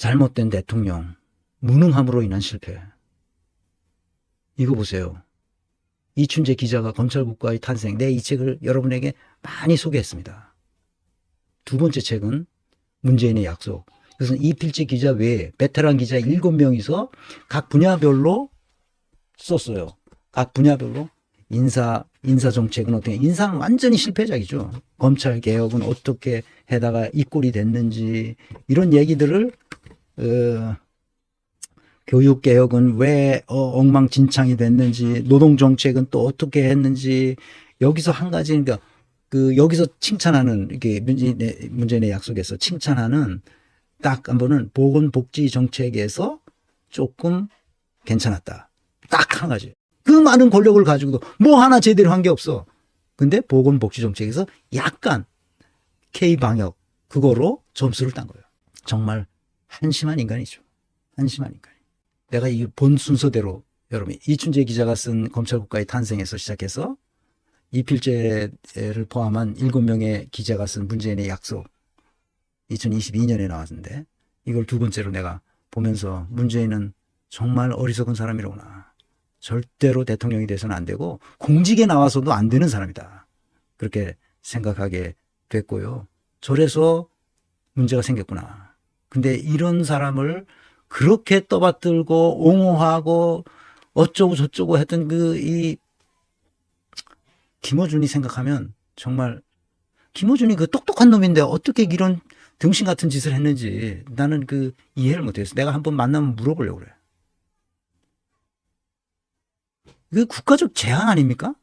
잘못된 대통령, 무능함으로 인한 실패. 이거 보세요. 이춘재 기자가 검찰국가의 탄생, 내 이 책을 여러분에게 많이 소개했습니다. 두 번째 책은 문재인의 약속. 그것은 이필재 기자 외에 베테랑 기자 7명이서 각 분야별로 썼어요. 각 분야별로 인사 인사 정책은 어떻게 인사는 완전히 실패작이죠. 검찰 개혁은 어떻게 해다가 이 꼴이 됐는지 이런 얘기들을 어, 교육 개혁은 왜 어, 엉망진창이 됐는지 노동 정책은 또 어떻게 했는지 여기서 한 가지 그러니까 그 여기서 칭찬하는 이게 문재인의 문재인의 약속에서 칭찬하는 딱 한 번은 보건복지 정책에서 조금 괜찮았다. 딱 한 가지. 그 많은 권력을 가지고도 뭐 하나 제대로 한 게 없어. 근데 보건복지 정책에서 약간 K 방역 그거로 점수를 딴 거예요. 정말 한심한 인간이죠. 한심한 인간. 내가 이 본 순서대로 여러분 이춘재 기자가 쓴 검찰국가의 탄생에서 시작해서 이필재를 포함한 7명의 기자가 쓴 문재인의 약속 2022년에 나왔는데 이걸 두 번째로 내가 보면서 문재인은 정말 어리석은 사람이로구나. 절대로 대통령이 돼서는 안 되고 공직에 나와서도 안 되는 사람이다. 그렇게 생각하게 됐고요. 저래서 문제가 생겼구나. 근데 이런 사람을 그렇게 떠받들고 옹호하고 어쩌고 저쩌고 했던 그 이 김어준이 생각하면 정말 김어준이 그 똑똑한 놈인데 어떻게 이런 등신 같은 짓을 했는지 나는 그 이해를 못했어. 내가 한번 만나면 물어보려고 그래. 그 국가적 재앙 아닙니까?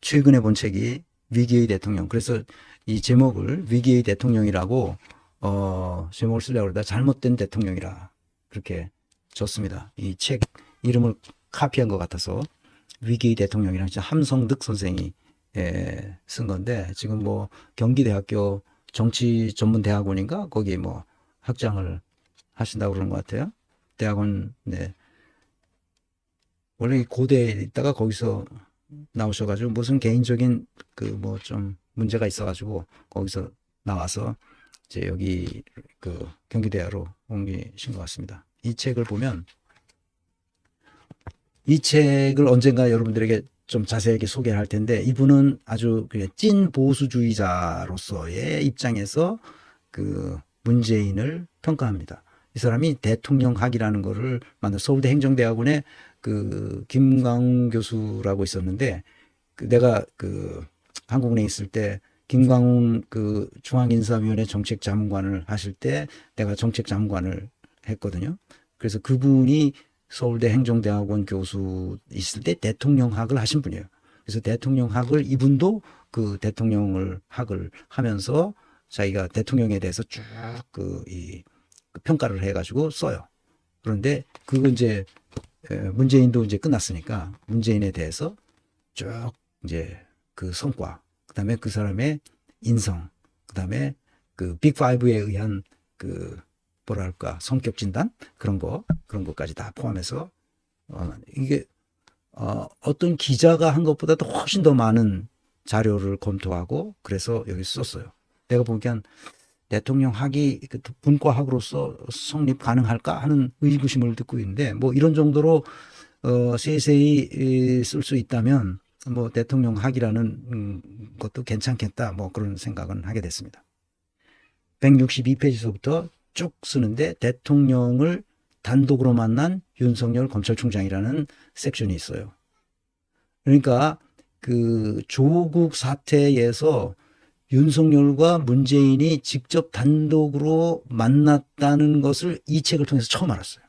최근에 본 책이 위기의 대통령. 그래서 이 제목을 위기의 대통령이라고 어 제목을 쓰려고 그러다 잘못된 대통령이라 그렇게 줬습니다. 이 책 이름을 카피한 것 같아서 위기의 대통령이랑 함성득 선생이 예, 쓴 건데 지금 뭐 경기대학교 정치 전문 대학원인가 거기 뭐 학장을 하신다고 그러는 것 같아요. 대학원 네 원래 이 고대에 있다가 거기서 나오셔가지고 무슨 개인적인 그 뭐 좀 문제가 있어가지고 거기서 나와서 이제 여기 그 경기대학으로 옮기신 것 같습니다. 이 책을 보면 이 책을 언젠가 여러분들에게 좀 자세하게 소개할 텐데 이분은 아주 그찐 보수주의자로서의 입장에서 그 문재인을 평가합니다. 이 사람이 대통령학이라는 거를 만든 서울대 행정대학원에 그 김광훈 교수라고 있었는데 그 내가 그 한국은행 있을 때 김광훈 그 중앙인사위원회 정책자문관을 하실 때 내가 정책자문관을 했거든요. 그래서 그분이 서울대 행정대학원 교수 있을 때 대통령학을 하신 분이에요. 그래서 대통령학을 이분도 그 대통령을 학을 하면서 자기가 대통령에 대해서 쭉 그이 그 평가를 해가지고 써요. 그런데 그거 이제 에, 문재인도 이제 끝났으니까 문재인에 대해서 쭉 이제 그 성과, 그 다음에 그 사람의 인성, 그 다음에 그 빅파이브에 의한 그 뭐랄까 성격 진단 그런 거 그런 것까지 다 포함해서 어, 이게 어, 어떤 기자가 한 것보다도 훨씬 더 많은 자료를 검토하고 그래서 여기 썼어요. 내가 보기엔 대통령 학이 그 분과학으로서 성립 가능할까 하는 의구심을 듣고 있는데 뭐 이런 정도로 어, 세세히 쓸 수 있다면 뭐 대통령 학이라는 음, 것도 괜찮겠다 뭐 그런 생각은 하게 됐습니다. 162페이지서부터 쭉 쓰는데 대통령을 단독으로 만난 윤석열 검찰총장이라는 섹션이 있어요. 그러니까 그 조국 사태에서 윤석열과 문재인이 직접 단독으로 만났다는 것을 이 책을 통해서 처음 알았어요.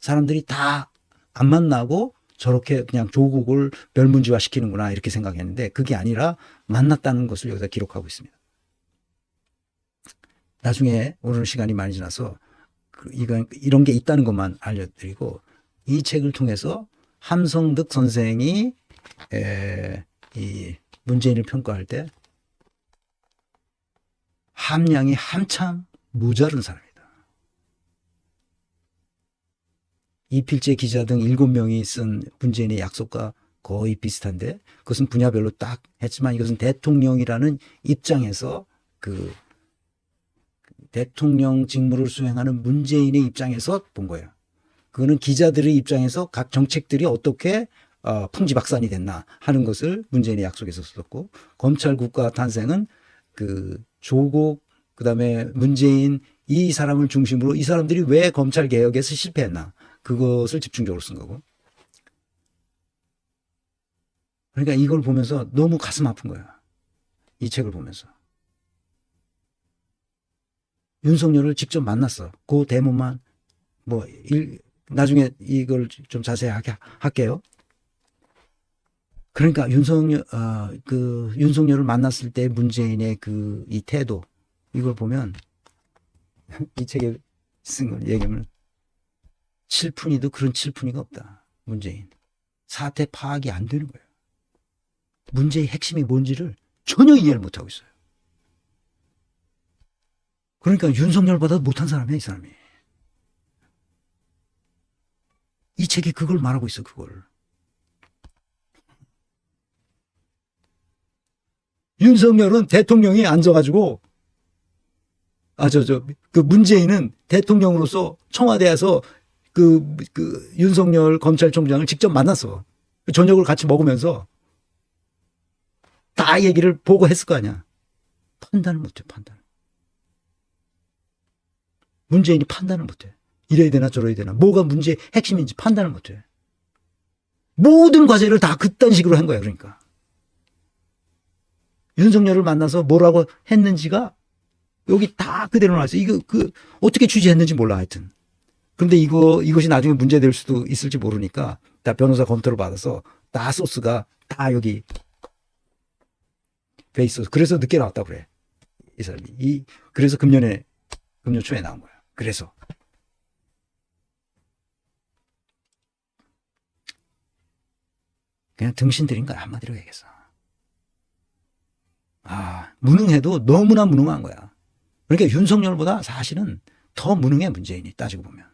사람들이 다 안 만나고 저렇게 그냥 조국을 멸문지화 시키는구나 이렇게 생각했는데 그게 아니라 만났다는 것을 여기다 기록하고 있습니다. 나중에 오늘 시간이 많이 지나서 그 이런 게 있다는 것만 알려드리고 이 책을 통해서 함성득 선생이 에, 이 문재인을 평가할 때 함량이 한참 모자른 사람이다. 이필재 기자 등 일곱 명이 쓴 문재인의 약속과 거의 비슷한데 그것은 분야별로 딱 했지만 이것은 대통령이라는 입장에서 그 대통령 직무를 수행하는 문재인의 입장에서 본 거예요. 그거는 기자들의 입장에서 각 정책들이 어떻게 어, 풍지박산이 됐나 하는 것을 문재인의 약속에서 썼고 검찰 국가 탄생은 그 조국 그다음에 문재인 이 사람을 중심으로 이 사람들이 왜 검찰 개혁에서 실패했나? 그것을 집중적으로 쓴 거고. 그러니까 이걸 보면서 너무 가슴 아픈 거야. 이 책을 보면서. 윤석열을 직접 만났어. 그 대목만 뭐 일, 나중에 이걸 좀 자세하게 할게요. 그러니까 윤석열, 어, 그, 윤석열을 만났을 때 문재인의 그, 이 태도, 이걸 보면, 이 책에 쓴 걸 얘기하면, 칠푼이도 그런 칠푼이가 없다. 문재인. 사태 파악이 안 되는 거예요. 문제의 핵심이 뭔지를 전혀 이해를 못하고 있어요. 그러니까 윤석열보다 못한 사람이야, 이 사람이. 이 책이 그걸 말하고 있어, 그걸. 윤석열은 대통령이 앉아가지고, 아, 저, 저, 그 문재인은 대통령으로서 청와대에서 그, 그 윤석열 검찰총장을 직접 만났어. 저녁을 같이 먹으면서 다 얘기를 보고 했을 거 아니야. 판단을 못해, 판단. 문재인이 판단을 못해. 이래야 되나 저래야 되나. 뭐가 문제의 핵심인지 판단을 못해. 모든 과제를 다 그딴 식으로 한 거야, 그러니까. 윤석열을 만나서 뭐라고 했는지가 여기 다 그대로 나왔어. 이거 그 어떻게 취재했는지 몰라 하여튼. 그런데 이거 이것이 나중에 문제될 수도 있을지 모르니까 다 변호사 검토를 받아서 다 소스가 다 여기 돼 있어. 그래서 늦게 나왔다 그래. 이 사람이 이 그래서 금년에 금년 초에 나온 거야. 그래서 그냥 등신 들인 거야 한마디로 얘기해서. 아 무능해도 너무나 무능한 거야. 그러니까 윤석열보다 사실은 더 무능해 문재인이 따지고 보면.